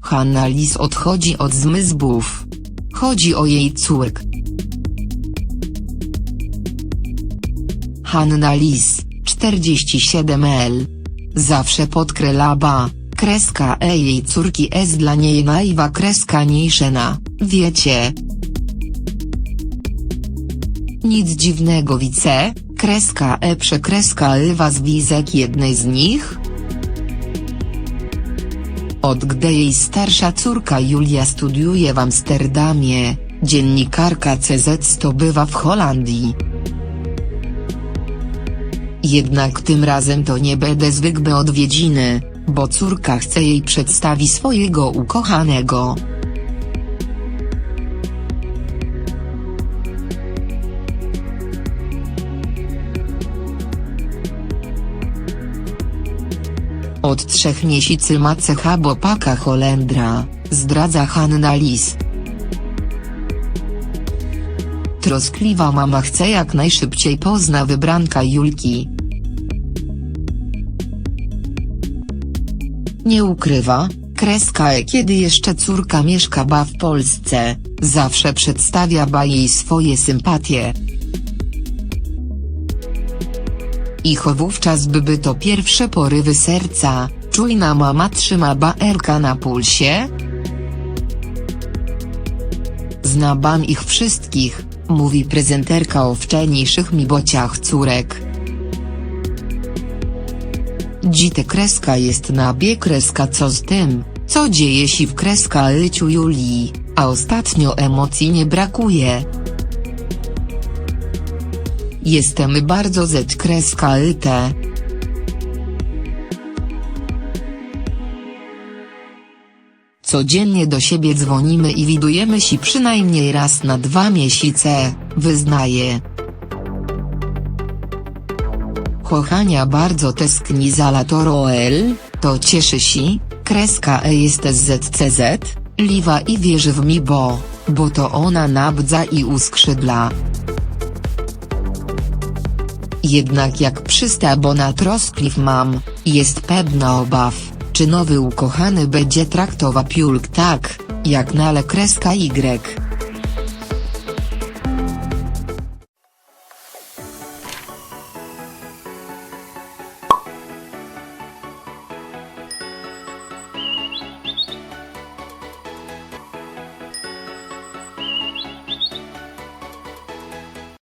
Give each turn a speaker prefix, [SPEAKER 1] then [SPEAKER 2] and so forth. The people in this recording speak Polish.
[SPEAKER 1] Hanna Lis odchodzi od zmysłów. Chodzi o jej córk. Hanna Lis, 47L. Zawsze podkrelaba, kreska E jej córki S dla niej najwa kreska niejszena, wiecie. Nic dziwnego wice, kreska E przekreska Ewa zwizek jednej z nich? Od gdy jej starsza córka Julia studiuje w Amsterdamie, dziennikarka CZ zdobywa w Holandii. Jednak tym razem to nie będę zwykłe odwiedziny, bo córka chce jej przedstawi swojego ukochanego. Od trzech miesięcy ma cecha bopaka Holendra, zdradza Hanna Lis. Troskliwa mama chce jak najszybciej pozna wybranka Julki. Nie ukrywa, kreska kiedy jeszcze córka mieszka ba w Polsce, zawsze przedstawia ba jej swoje sympatie. Ich wówczas byby to pierwsze porywy serca, czujna mama trzyma baerka na pulsie? Zna ban ich wszystkich, mówi prezenterka o wcześniejszych mi bociach córek. Dzite kreska jest na bie kreska co z tym, co dzieje się w kreska lyciu Julii, a ostatnio emocji nie brakuje. Jestem bardzo z kreska lyte. Codziennie do siebie dzwonimy i widujemy się przynajmniej raz na dwa miesiące, wyznaje. Kochania bardzo tęskni za Latoroel, to cieszy się, kreska E jest ZCZ, liwa i wierzy w mi bo, bo to ona nabdza i uskrzydla. Jednak jak przysta bo na troskliw mam, jest pewna obaw, czy nowy ukochany będzie traktował piulk tak, jak nale kreska Y.